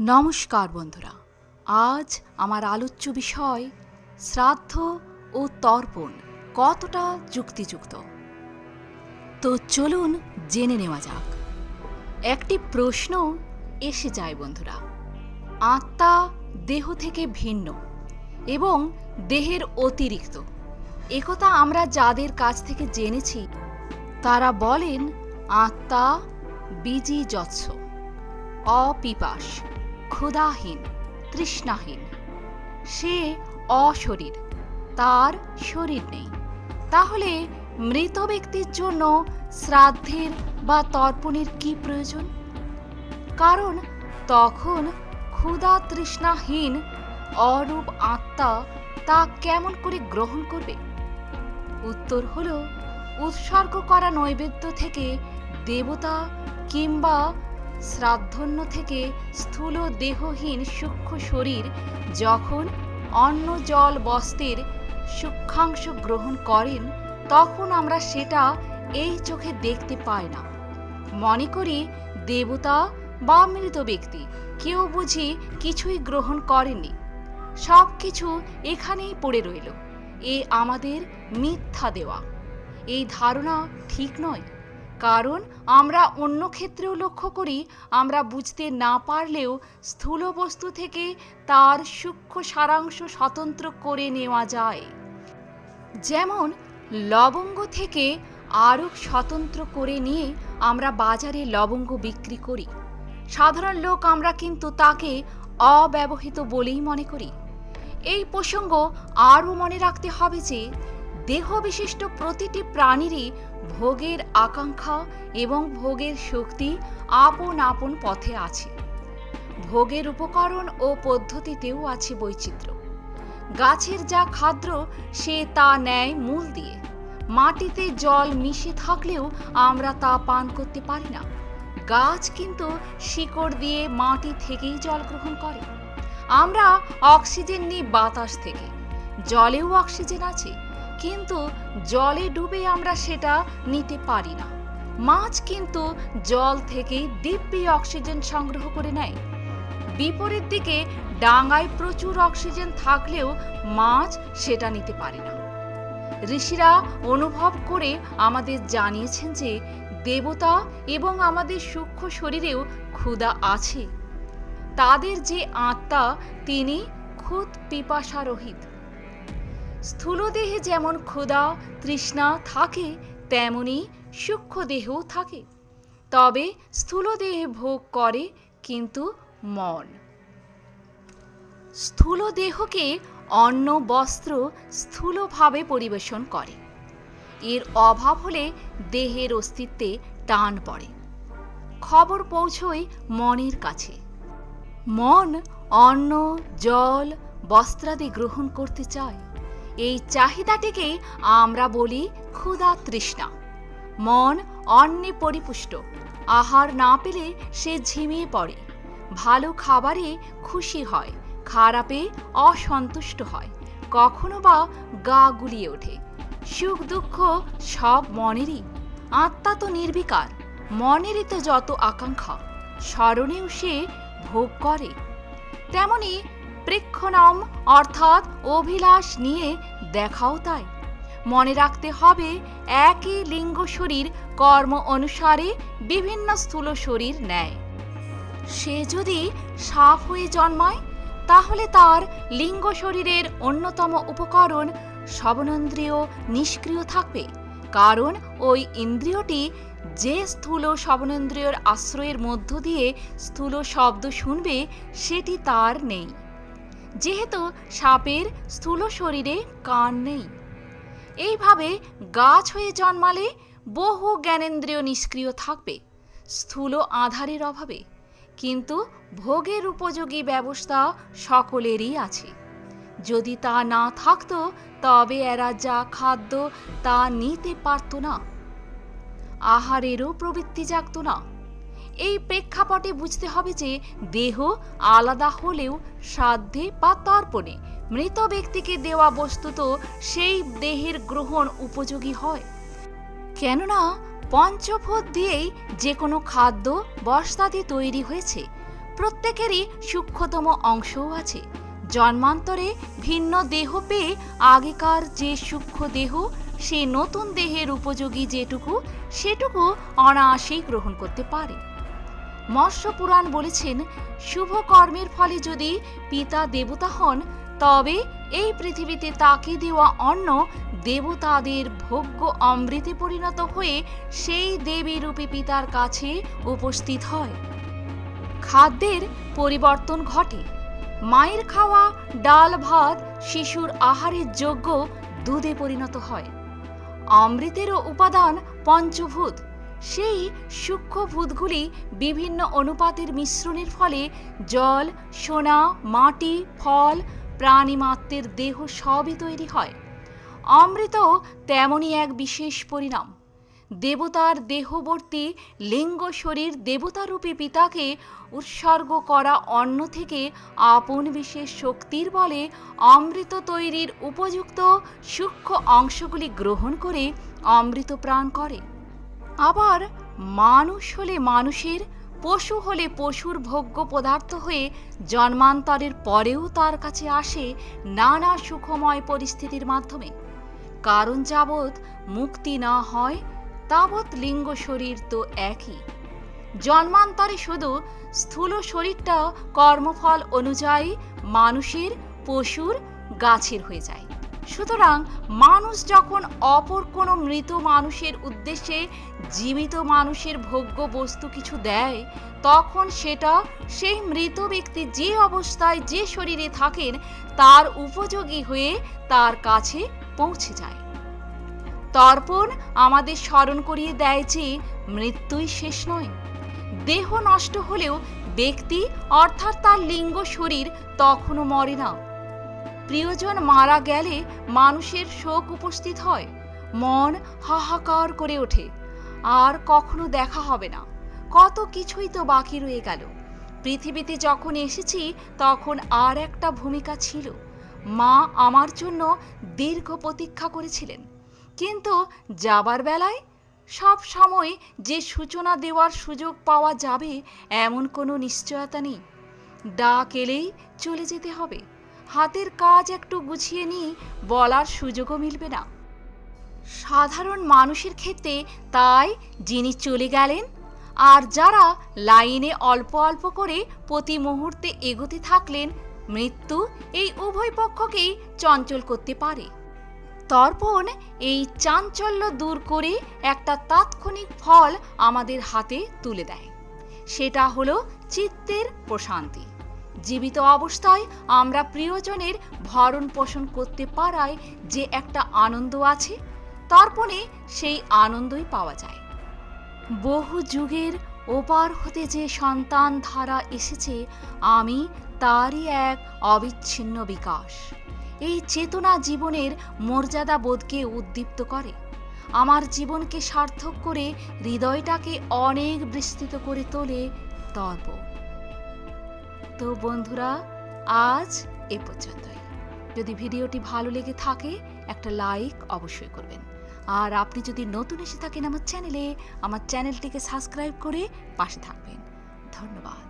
নমস্কার বন্ধুরা। আজ আমার আলোচ্য বিষয় শ্রাদ্ধ ও তর্পণ কতটা যুক্তিযুক্ত? তো চলুন জেনে নেওয়া যাক। একটি প্রশ্ন এসে যায় বন্ধুরা। আত্মা দেহ থেকে ভিন্ন এবং দেহের অতিরিক্ত। একথা আমরা যাদের কাছ থেকে জেনেছি, তারা বলেন, আত্মা বিজি যৎস অপিপাস। ক্ষুধাহীন, তৃষ্ণাহীন। সে অশরীর, তার শরীর নেই। তাহলে মৃত ব্যক্তির জন্য শ্রাদ্ধের বা তর্পণের কি প্রয়োজন? কারণ তখন ক্ষুধা তৃষ্ণাহীন অরূপ আত্মা তা কেমন করে গ্রহণ করবে? উত্তর হল, উৎসর্গ করা নৈবেদ্য থেকে দেবতা কিংবা শ্রাদ্ধন্য থেকে স্থূল দেহহীন সূক্ষ্ম শরীর যখন অন্ন জল বস্ত্রের সূক্ষ্মাংশ গ্রহণ করেন, তখন আমরা সেটা এই চোখে দেখতে পাই না। মনে করি দেবতা বা মৃত ব্যক্তি, কেউ বুঝি কিছুই গ্রহণ করেনি সব কিছু এখানেই পড়ে রইল। এ আমাদের মিথ্যা দেওয়া। এই ধারণা ঠিক নয়। কারণ আমরা অন্য ক্ষেত্রেও লক্ষ্য করি, আমরা বুঝতে না পারলেও স্থূল বস্তু থেকে তার সূক্ষ্ম সারাংশ স্বতন্ত্র করে নেওয়া যায়। যেমন, লবঙ্গ থেকে আরও স্বতন্ত্র করে নিয়ে আমরা বাজারে লবঙ্গ বিক্রি করি। সাধারণ লোক আমরা কিন্তু তাকে অব্যবহৃত বলেই মনে করি। এই প্রসঙ্গ আরও মনে রাখতে হবে যে দেহ বিশিষ্ট প্রতিটি প্রাণীরই ভোগের আকাঙ্ক্ষা এবং ভোগের শক্তি আপন আপন পথে আছে। ভোগের উপকরণ ও পদ্ধতিতেও আছে বৈচিত্র্য। গাছের যা খাদ্য, সে তা নেয় মূল দিয়ে। মাটিতে জল মিশে থাকলেও আমরা তা পান করতে পারি না। গাছ কিন্তু শিকড় দিয়ে মাটি থেকেই জল গ্রহণ করে। আমরা অক্সিজেন নিই বাতাস থেকে। জলেও অক্সিজেন আছে। কিন্তু জলে ডুবে আমরা সেটা নিতে পারি না। মাছ কিন্তু জল থেকেই দিব্যি অক্সিজেন সংগ্রহ করে নেয়। বিপরীত দিকে ডাঙায় প্রচুর অক্সিজেন থাকলেও মাছ সেটা নিতে পারে না। ঋষিরা অনুভব করে আমাদের জানিয়েছেন যে দেবতা এবং আমাদের সূক্ষ্ম শরীরেও ক্ষুধা আছে। তাদের যে আত্মা, তিনি খুদ পিপাসারহিত। স্থূলদেহে যেমন ক্ষুধা, তৃষ্ণা থাকে, তেমনি সূক্ষ্ম দেহেও থাকে। তবে স্থূলদেহে ভোগ করে কিন্তু মন। স্থূল দেহকে অন্ন, বস্ত্র স্থূলভাবে পরিবেশন করে। এর অভাব হলে দেহের অস্তিত্বে টান পড়ে। খবর পৌঁছয় মনের কাছে। মন অন্ন, জল, বস্ত্রাদি গ্রহণ করতে চায়। এই চাহিদাটিকেই আমরা বলি ক্ষুধা তৃষ্ণা। মন অন্নে পরিপুষ্ট আহার না পেলে সে ঝিমিয়ে পড়ে। ভালো খাবারে খুশি হয়, খারাপে অসন্তুষ্ট হয়, কখনো বা গা গুলিয়ে ওঠে। সুখ দুঃখ সব মনেরই। আত্মা তো নির্বিকার, মনেরই তো যত আকাঙ্ক্ষা, স্মরণেও সে ভোগ করে। তেমনি প্রেক্ষণম অর্থাৎ অভিলাষ নিয়ে দেখাও তাই। মনে রাখতে হবে, একই লিঙ্গ শরীর কর্ম অনুসারে বিভিন্ন স্থূল শরীর নেয়। সে যদি সাপ হয়ে জন্মায়, তাহলে তার লিঙ্গ শরীরের অন্যতম উপকরণ শবনেন্দ্রিয় নিষ্ক্রিয় থাকবে, কারণ ওই ইন্দ্রিয়টি যে স্থূল শবনেন্দ্রিয়র আশ্রয়ের মধ্য দিয়ে স্থূল শব্দ শুনবে, সেটি তার নেই। যেহেতু সাপের স্থূল শরীরে কান নেই। এইভাবে গাছ হয়ে জন্মালে বহু জ্ঞানেন্দ্রিয় নিষ্ক্রিয় থাকবে, স্থূল আধারের অভাবে। কিন্তু ভোগের উপযোগী ব্যবস্থা সকলেরই আছে। যদি তা না থাকতো, তবে এরা যা খাদ্য তা নিতে পারত না। আহারেরও প্রবৃত্তি জাগত না। এই প্রেক্ষাপটে বুঝতে হবে যে দেহ আলাদা হলেও শ্রাদ্ধে বা তর্পণে। মৃত ব্যক্তিকে দেওয়া বস্তুত সেই দেহের গ্রহণ উপযোগী হয়। কেননা পঞ্চভূত দিয়েই যে কোনো খাদ্য বস্তাতে তৈরি হয়েছে। প্রত্যেকেরই সূক্ষ্মতম অংশও আছে। জন্মান্তরে ভিন্ন দেহ পেয়ে আগেকার যে সূক্ষ্ম দেহ, সে নতুন দেহের উপযোগী যেটুকু, সেটুকু অনায়াসেই গ্রহণ করতে পারে। মৎস্য পুরাণ বলেছেন শুভ কর্মের ফলে যদি পিতা দেবতা হন, তবে এই পৃথিবীতে তাকে দেওয়া অন্ন দেবতাদের ভোগ্য অমৃতে পরিণত হয়ে সেই দেবী রূপী পিতার কাছে উপস্থিত হয়। খাদ্যের পরিবর্তন ঘটে। মায়ের খাওয়া, ডাল, ভাত, শিশুর আহারের যোগ্য দুধে পরিণত হয়। অমৃতেরও উপাদান পঞ্চভূত। সেই সূক্ষ্ম ভূতগুলি বিভিন্ন অনুপাতের মিশ্রণের ফলে জল, সোনা, মাটি, ফল, প্রাণীমাত্রের দেহ সবই তৈরি হয়। অমৃত তেমনই এক বিশেষ পরিণাম। দেবতার দেহবর্তী লিঙ্গ শরীর দেবতারূপী পিতাকে উৎসর্গ করা অন্ন থেকে আপন বিশেষ শক্তির বলে অমৃত তৈরির উপযুক্ত সূক্ষ্ম অংশগুলি গ্রহণ করে অমৃত প্রাণ করে। আবার মানুষ হলে মানুষের, পশু হলে পশুর ভোগ্য পদার্থ হয়ে জন্মান্তরের পরেও তার কাছে আসে নানা সুখময় পরিস্থিতির মাধ্যমে। কারণ যাবৎ মুক্তি না হয়, তাবৎ লিঙ্গ শরীর তো একই। জন্মান্তরে শুধু স্থূল শরীরটা কর্মফল অনুযায়ী মানুষের, পশুর, গাছের হয়ে যায়। সুতরাং মানুষ যখন অপর কোনো মৃত মানুষের উদ্দেশ্যে জীবিত মানুষের ভোগ্য বস্তু কিছু দেয়, তখন সেটা সেই মৃত ব্যক্তি যে অবস্থায় যে শরীরে থাকেন, তার উপযোগী হয়ে তার কাছে পৌঁছে যায়। তর্পণ আমাদের স্মরণ করিয়ে দেয় যে মৃত্যুই শেষ নয়। দেহ নষ্ট হলেও ব্যক্তি, অর্থাৎ তার লিঙ্গ শরীর, তখনও মরে না। প্রিয়জন মারা গেলে মানুষের শোক উপস্থিত হয়। মন হাহাকার করে ওঠে। আর কখনো দেখা হবে না। কত কিছুই তো বাকি রয়ে গেল। পৃথিবীতে যখন এসেছি, তখন আর একটা ভূমিকা ছিল। মা আমার জন্য দীর্ঘ প্রতীক্ষা করেছিলেন। কিন্তু যাবার বেলায় সব সময় যে সূচনা দেওয়ার সুযোগ পাওয়া যাবে, এমন কোনো নিশ্চয়তা নেই। ডাক এলেই চলে যেতে হবে। হাতের কাজ একটু গুছিয়ে নিই বলার সুযোগও মিলবে না। সাধারণ মানুষের ক্ষেত্রে তাই যিনি চলে গেলেন আর যারা লাইনে অল্প অল্প করে প্রতি মুহূর্তে এগোতে থাকলেন, মৃত্যু এই উভয় পক্ষকেই চঞ্চল করতে পারে। তর্পণ এই চাঞ্চল্য দূর করে একটা তাৎক্ষণিক ফল আমাদের হাতে তুলে দেয়। সেটা হলো চিত্তের প্রশান্তি। জীবিত অবস্থায় আমরা প্রিয়জনের ভরণ পোষণ করতে পারায় যে একটা আনন্দ আছে তর্পণে সেই আনন্দই পাওয়া যায়। বহু যুগের ওপার হতে যে সন্তান ধারা এসেছে, আমি তারই এক অবিচ্ছিন্ন বিকাশ। এই চেতনা জীবনের মর্যাদা বোধকে উদ্দীপ্ত করে। আমার জীবনকে সার্থক করে হৃদয়টাকে অনেক বিস্তৃত করে তোলে তর্প তো বন্ধুরা, আজ এ পর্যন্তই। যদি ভিডিওটি ভালো লেগে থাকে, একটা লাইক অবশ্যই করবেন। আর আপনি যদি নতুন এসে থাকেন আমার চ্যানেলে, আমার চ্যানেলটিকে সাবস্ক্রাইব করে পাশে থাকবেন। ধন্যবাদ।